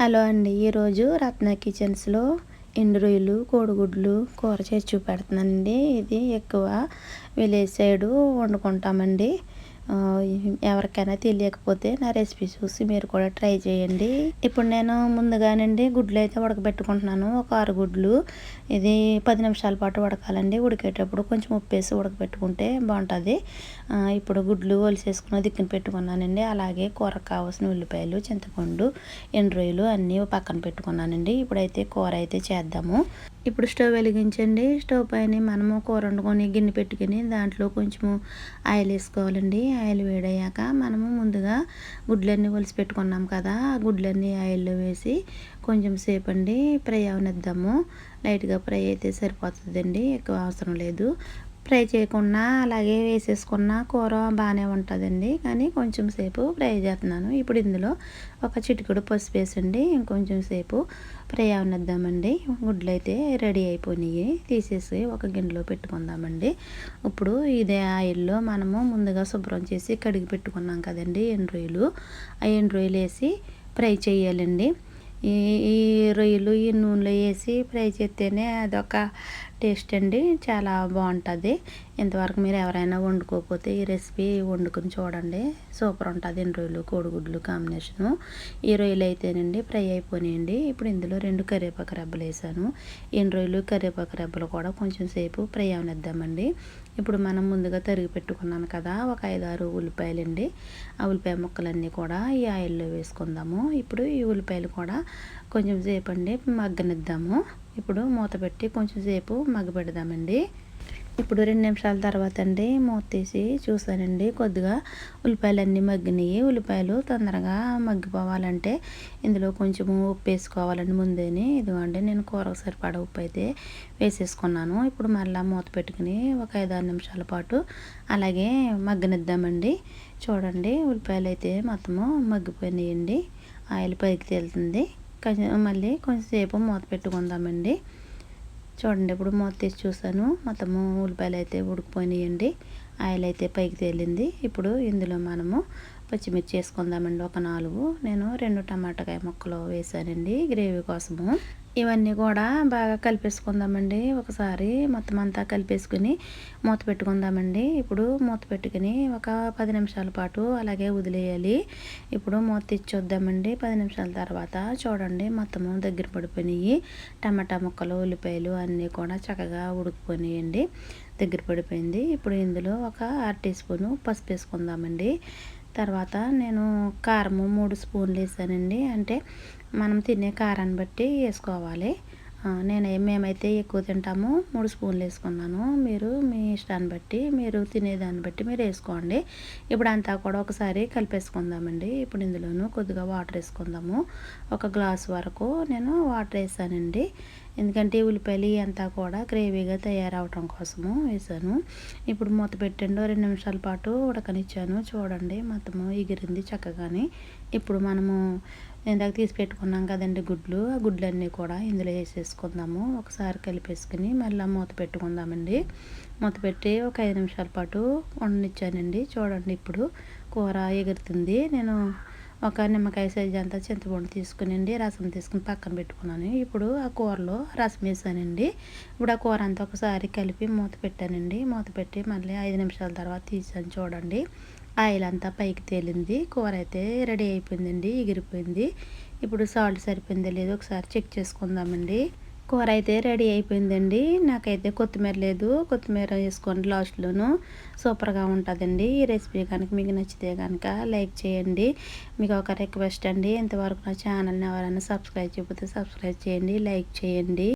Hello అండి. ఈరోజు రత్న కిచెన్స్లో ఎండు రొయ్యలు కోడిగుడ్లు కూర చేసి చూపెడుతున్నానండి. ఇది ఎక్కువ విలేజ్ సైడు వండుకుంటామండి. ఎవరికైనా తెలియకపోతే నా రెసిపీ చూసి మీరు కూడా ట్రై చేయండి. ఇప్పుడు నేను ముందుగానండి గుడ్లు అయితే ఉడకబెట్టుకుంటున్నాను. ఒక ఆరు గుడ్లు. ఇది పది నిమిషాల పాటు ఉడకాలండి. ఉడికేటప్పుడు కొంచెం ఉప్పేసి ఉడకబెట్టుకుంటే బాగుంటుంది. ఇప్పుడు గుడ్లు ఒలిసేసుకుని దిక్కున పెట్టుకున్నానండి. అలాగే కూర కావాల్సిన ఉల్లిపాయలు చింతపండు ఎండ్రోయిలు అన్నీ పక్కన పెట్టుకున్నానండి. ఇప్పుడైతే కూర అయితే చేద్దాము. ఇప్పుడు స్టవ్ వెలిగించండి. స్టవ్ పైన మనము కూర వండుకొని గిన్నె పెట్టుకుని దాంట్లో కొంచెము ఆయిల్ వేసుకోవాలండి. ఆయిల్ వేడయ్యాక మనము ముందుగా గుడ్లన్నీ ఒలిసి పెట్టుకున్నాం కదా ఆ గుడ్లన్నీ ఆయిల్లో వేసి కొంచెం సేపు అండి ఫ్రై అవనిద్దాము. లైట్గా ఫ్రై అయితే సరిపోతుందండి ఎక్కువ అవసరం లేదు. ఫ్రై చేయకుండా అలాగే వేసేసుకున్న కూర బాగానే ఉంటుందండి. కానీ కొంచెం సేపు ఫ్రై చేస్తున్నాను. ఇప్పుడు ఇందులో ఒక చిటికుడు పసుపు వేసండి. ఇంకొంచెం సేపు ఫ్రై అవనిద్దామండి. గుడ్లు అయితే రెడీ అయిపోయినాయి. తీసేసి ఒక గిన్నెలో పెట్టుకుందామండి. ఇప్పుడు ఇదే ఆయిల్లో మనము ముందుగా శుభ్రం చేసి కడిగి పెట్టుకున్నాం కదండి ఎండ్రొయ్యలు ఆ ఎండ్రొయ్యలు వేసి ఫ్రై చేయాలండి. ఈ ఈ రొయ్యలు ఈ నూనెలో వేసి ఫ్రై చేస్తేనే అదొక టేస్ట్ అండి చాలా బాగుంటుంది. ఇంతవరకు మీరు ఎవరైనా వండుకోకపోతే ఈ రెసిపీ వండుకొని చూడండి. సూపర్ ఉంటుంది ఎన్ని రొయ్యలు కోడిగుడ్లు కాంబినేషను. ఈ రొయ్యలు అయితేనండి ఫ్రై అయిపోయినాయండి. ఇప్పుడు ఇందులో రెండు కరివేపాకు రెబ్బలు వేసాను. ఎన్ని రొయ్యలు కరివేపాకు రెబ్బలు కూడా కొంచెం సేపు ఫ్రై అవనిద్దామండి. ఇప్పుడు మనం ముందుగా తరిగి పెట్టుకున్నాను కదా ఒక ఐదారు ఉల్లిపాయలండి. ఆ ఉల్లిపాయ ముక్కలన్నీ కూడా ఈ ఆయిల్లో వేసుకుందాము. ఇప్పుడు ఈ ఉల్లిపాయలు కూడా కొంచెం సేపు అండి మగ్గనిద్దాము. ఇప్పుడు మూత పెట్టి కొంచెం సేపు మగ్గబెడదామండి. ఇప్పుడు రెండు నిమిషాల తర్వాత అండి మూత తీసి చూసానండి. కొద్దిగా ఉల్లిపాయలు అన్నీ మగ్గినాయి. ఉల్లిపాయలు తొందరగా మగ్గిపోవాలంటే ఇందులో కొంచెము ఉప్పు వేసుకోవాలండి ముందేని. ఇదిగోండి నేను కూరకు సరిపడా ఉప్పు అయితే వేసేసుకున్నాను. ఇప్పుడు మళ్ళీ మూత పెట్టుకుని ఒక ఐదారు నిమిషాల పాటు అలాగే మగ్గనిద్దామండి. చూడండి ఉల్లిపాయలు అయితే మొత్తము మగ్గిపోయినాయండి. ఆయిల్ పైకి తేలుతుంది. మళ్ళీ కొంచెంసేపు మూత పెట్టుకుందామండి. చూడండి ఇప్పుడు మూత తీసి చూసాను మొత్తము ఉల్లిపాయలు అయితే ఉడికిపోయినాయండి. ఆయిల్ అయితే పైకి తేలింది. ఇప్పుడు ఇందులో మనము పచ్చిమిర్చి వేసుకుందామండి. ఒక నాలుగు. నేను రెండు టమాటాకాయ ముక్కలు వేసానండి గ్రేవీ కోసము. ఇవన్నీ కూడా బాగా కలిపేసుకుందామండి. ఒకసారి మొత్తం అంతా కలిపేసుకుని మూత పెట్టుకుందామండి. ఇప్పుడు మూత పెట్టుకుని ఒక పది నిమిషాల పాటు అలాగే వదిలేయాలి. ఇప్పుడు మూత తెచ్చొద్దామండి. పది నిమిషాల తర్వాత చూడండి మొత్తము దగ్గర పడిపోయినాయి. టమాటా ముక్కలు ఉల్లిపాయలు అన్నీ కూడా చక్కగా ఉడికిపోయినాయండి. దగ్గర పడిపోయింది. ఇప్పుడు ఇందులో ఒక అర టీ స్పూను పసుపు వేసుకుందామండి. తర్వాత నేను కారము మూడు స్పూన్లు వేసానండి. అంటే మనం తినే కారాన్ని బట్టి వేసుకోవాలి. నేను మేమైతే ఎక్కువ తింటాము మూడు స్పూన్లు వేసుకున్నాను. మీరు మీ ఇష్టాన్ని బట్టి మీరు తినేదాన్ని బట్టి మీరు వేసుకోండి. ఇప్పుడు అంతా కూడా ఒకసారి కలిపేసుకుందామండి. ఇప్పుడు ఇందులోనూ కొద్దిగా వాటర్ వేసుకుందాము. ఒక గ్లాస్ వరకు నేను వాటర్ వేసానండి. ఎందుకంటే ఉల్లిపాయలు అంతా కూడా గ్రేవీగా తయారవటం కోసము వేసాను. ఇప్పుడు మూత పెట్టండి. రెండు నిమిషాల పాటు ఉడకనిచ్చాను. చూడండి మొత్తము ఎగిరింది చక్కగానే. ఇప్పుడు మనము ఇందాక తీసి పెట్టుకున్నాం కదండి గుడ్లు. ఆ గుడ్లన్నీ కూడా ఇందులో వేసేసుకుందాము. ఒకసారి కలిపేసుకుని మళ్ళీ మూత పెట్టుకుందామండి. మూత పెట్టి ఒక ఐదు నిమిషాల పాటు వండనిచ్చానండి చూడండి ఇప్పుడు కూర ఎగురుతుంది. నేను ఒక నిమ్మకాయ సైజ్ అంతా చింతపండు తీసుకునండి రసం తీసుకుని పక్కన పెట్టుకున్నాను. ఇప్పుడు ఆ కూరలో రసం వేసానండి. ఇప్పుడు ఆ కూర అంతా ఒకసారి కలిపి మూత పెట్టానండి. మూత పెట్టి మళ్ళీ ఐదు నిమిషాల తర్వాత తీసాను చూడండి. ఆయిల్ అంతా పైకి తేలింది. కూర అయితే రెడీ అయిపోయిందండి ఎగిరిపోయింది. ఇప్పుడు సాల్ట్ సరిపోయిందో లేదో ఒకసారి చెక్ చేసుకుందామండి. కూర అయితే రెడీ అయిపోయిందండి. నాకైతే కొత్తిమీర లేదు. కొత్తిమీర వేసుకోండి లాస్ట్లోను. సూపర్గా ఉంటుందండి. ఈ రెసిపీ కనుక మీకు నచ్చితే కనుక లైక్ చేయండి. మీకు ఒక రిక్వెస్ట్ అండి. ఇంతవరకు నా ఛానల్ని ఎవరైనా సబ్స్క్రైబ్ చేయకపోతే సబ్స్క్రైబ్ చేయండి. లైక్ చేయండి.